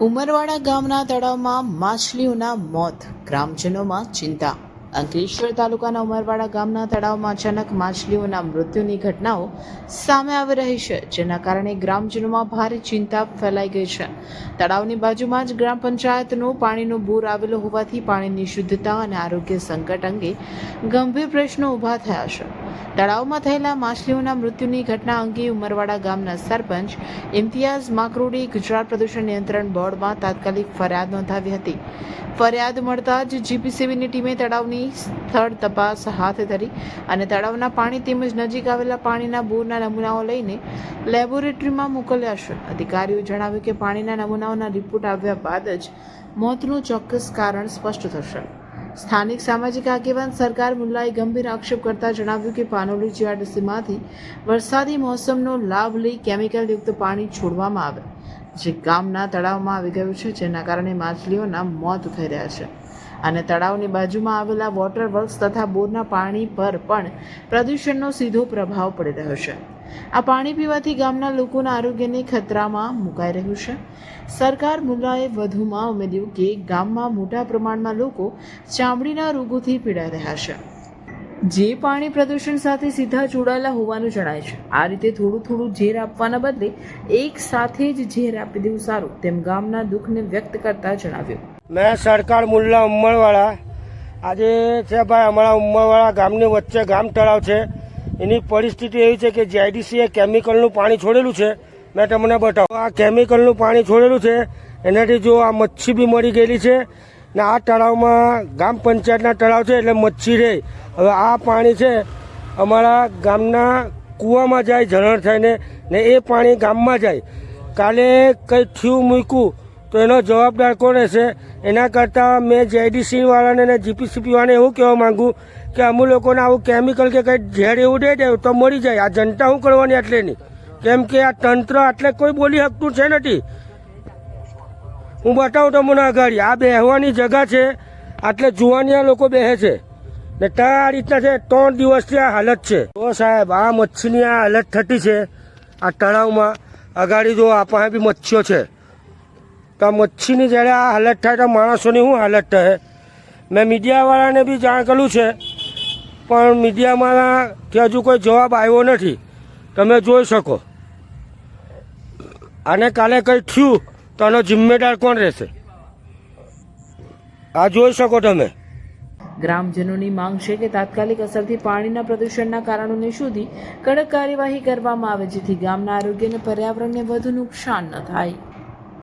ઉમરવાડા ગામના તળાવમાં માછલીઓના મોત, ગ્રામજનોમાં ચિંતા. અંકલેશ્વર તાલુકાના ઉમરવાડા ગામના તળાવમાં અચાનક માછલીઓના મૃત્યુની ઘટનાઓ સામે આવી રહી છે, જેના કારણે ગ્રામજનોમાં ભારે ચિંતા ફેલાઈ ગઈ છે. તળાવની બાજુમાં જ ગ્રામ પંચાયતનું પાણીનું બોર આવેલો હોવાથી પાણીની શુદ્ધતા અને આરોગ્ય સંકટ અંગે ગંભીર પ્રશ્નો ઊભા થયા છે. તળાવમાં થયેલા માછલીઓના મૃત્યુની ઘટના અંગે ઉમરવાડા ગામના સરપંચ ઇમ્તિયાઝ માકરોડી ગુજરાત પ્રદૂષણ નિયંત્રણ બોર્ડમાં તાત્કાલિક ફરિયાદ નોંધાવી હતી. ફરિયાદ મળતા જ જીપીસીબીની ટીમે તળાવની સ્થળ તપાસ હાથ ધરી અને તળાવના પાણી તેમજ નજીક આવેલા પાણીના બોરના નમૂનાઓ લઈને લેબોરેટરીમાં મોકલ્યા છે. અધિકારીઓ જણાવ્યું કે પાણીના નમૂનાઓના રિપોર્ટ આવ્યા બાદ જ મોતનું ચોક્કસ કારણ સ્પષ્ટ થશે. સ્થાનિક સામાજિક આગેવાન સરકાર મુલ્લાએ ગંભીર આક્ષેપ કરતા જણાવ્યું કે પાનોલી જીઆરડીસીમાંથી વરસાદી મોસમનો લાભ લઈ કેમિકલયુક્ત પાણી છોડવામાં આવે. જે ગામના તળાવમાં આવી ગયું છે, જેના કારણે માછલીઓના મોત થઈ રહ્યા છે. અને તળાવની બાજુમાં આવેલા વોટર વર્ક્સ તથા બોરના પાણી પર પણ પ્રદૂષણનો સીધો પ્રભાવ પડી રહ્યો છે. આ પાણી પીવાથી ગામના લોકોના આરોગ્યને ખતરામાં મુકાઈ રહ્યું છે. સરકાર મુલ્લાએ વધુમાં ઉમેર્યું કે ગામમાં મોટા પ્રમાણમાં લોકો ચામડીના રોગોથી પીડાઈ રહ્યા છે. જે પાણી પ્રદૂષણ સાથે સીધા જોડાયેલા હોવાનું જણાય છે. આ રીતે થોડું થોડું ઝેર આપવાના બદલે એક સાથે જ ઝેર આપી દેવું સારું, તેમ ગામના દુઃખને વ્યક્ત કરતા જણાવ્યું. મેં સરકાર મુલ્લા ઉમરવાળા, આજે છે ભાઈ, અમારા ઉમરવાળા ગામની વચ્ચે ગામ તળાવ છે. એની પરિસ્થિતિ એવી છે કે જીઆઈડીસીએ કેમિકલનું પાણી છોડેલું છે. મેં તમને બતાવું. આ કેમિકલનું પાણી છોડેલું છે. એનાથી જો આ મચ્છી બી મરી ગયેલી છે. ને આ તળાવમાં ગામ પંચાયતના તળાવ છે એટલે મચ્છી રહે હવે આ પાણી છે, અમારા ગામના કૂવામાં જાય, ઝરણ થઈને ને એ પાણી ગામમાં જાય. કાલે કંઈ થયું મૂક્યું, તો એનો જવાબદાર કોણ રહેશે. એના કરતાં મેં જેડીસી વાળાને ને જીપીસીપી વાળાને એવું કહેવા માંગુ કે અમુક લોકોને આવું કેમિકલ કે કંઈ ઝેર એવું દે દે, તો મરી જાય. આ જનતા શું કરવાની આટલેની? કેમ કે આ તંત્ર આટલે કોઈ બોલી શકતું છે નથી. હું બતાવું તમને આગળ આ બેહવાની જગા છે. આટલે જુવાનિયા લોકો બેસે છે. ને ત્યાં આ રીતના છે, ત્રણ દિવસથી આ હાલત છે. તો સાહેબ, આ મચ્છીની આ હાલત થતી છે, આ તળાવમાં. અગાડી જો આ પાસે બી મચ્છીઓ છે. તો આ મચ્છીની જ્યારે આ હાલત થાય તો માણસોની શું હાલત થાય મેં મીડિયાવાળાને બી જાણ કર્યું છે. પણ મીડિયામાં કે હજુ કોઈ જવાબ આવ્યો નથી. તમે જોઈ શકો. આને કાલે કંઈ થયું? તો આનો જિમ્મેદાર કોણ રહેશે? આ જોઈ શકો તમે. ગ્રામજનોની માંગ છે કે તાત્કાલિક અસરથી પાણીના પ્રદૂષણના કારણોને શોધી કડક કાર્યવાહી કરવામાં આવે જેથી ગામના આરોગ્ય અને પર્યાવરણને વધુ નુકસાન ન થાય.